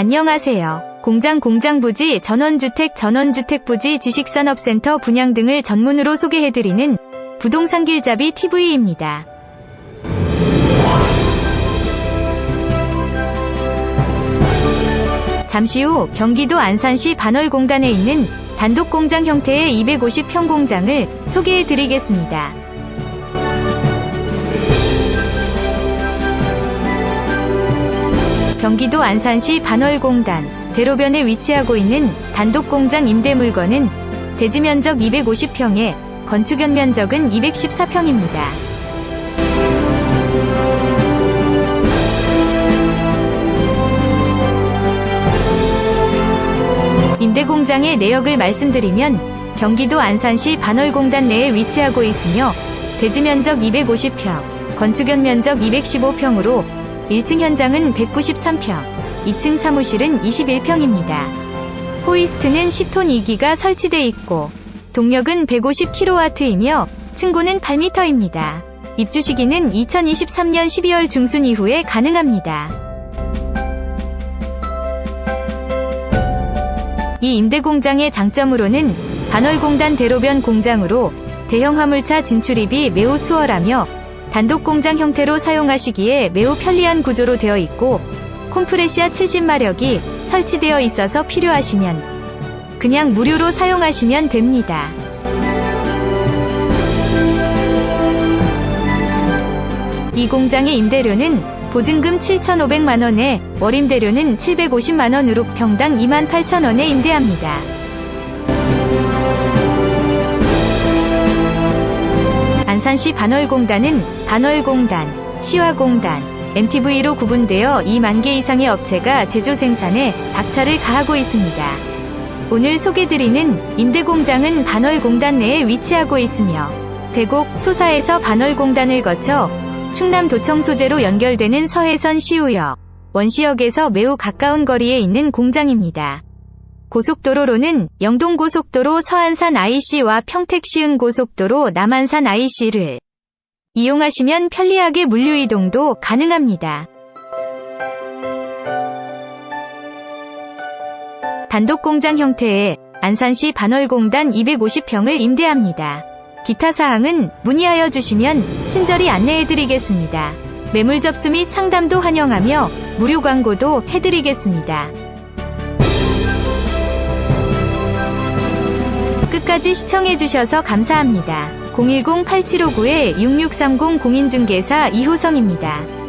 안녕하세요. 공장 공장부지 전원주택 전원주택부지 지식산업센터 분양 등을 전문으로 소개해드리는 부동산 길잡이 TV입니다. 잠시 후 경기도 안산시 반월공단에 있는 단독 공장 형태의 250평 공장을 소개해 드리겠습니다. 경기도 안산시 반월공단 대로변에 위치하고 있는 단독 공장 임대 물건은 대지 면적 250평에 건축연 면적은 214평입니다. 임대공장의 내역을 말씀드리면 경기도 안산시 반월공단 내에 위치하고 있으며 대지 면적 250평, 건축연 면적 215평으로 1층 현장은 193평, 2층 사무실은 21평입니다. 호이스트는 10톤 2기가 설치돼 있고 동력은 150kW이며 층고는 8m입니다. 입주 시기는 2023년 12월 중순 이후에 가능합니다. 이 임대 공장의 장점으로는 반월공단 대로변 공장으로 대형 화물차 진출입이 매우 수월하며 단독 공장 형태로 사용하시기에 매우 편리한 구조로 되어 있고 콤프레시아 70마력이 설치되어 있어서 필요하시면 그냥 무료로 사용하시면 됩니다. 이 공장의 임대료는 보증금 7,500만원에 월임대료는 750만원으로 평당 28,000원에 임대합니다. 안산시 반월공단은 반월공단, 시화공단, MTV로 구분되어 2만 개 이상의 업체가 제조 생산에 박차를 가하고 있습니다. 오늘 소개드리는 임대공장은 반월공단 내에 위치하고 있으며 대곡, 소사에서 반월공단을 거쳐 충남도청 소재로 연결되는 서해선 시우역, 원시역에서 매우 가까운 거리에 있는 공장입니다. 고속도로로는 영동고속도로 서안산 IC와 평택시흥 고속도로 남안산 IC를 이용하시면 편리하게 물류이동도 가능합니다. 단독 공장 형태의 안산시 반월공단 250평을 임대합니다. 기타 사항은 문의하여 주시면 친절히 안내해드리겠습니다. 매물 접수 및 상담도 환영하며 무료 광고도 해드리겠습니다. 끝까지 시청해주셔서 감사합니다. 010-8759-6630 공인중개사 이호성입니다.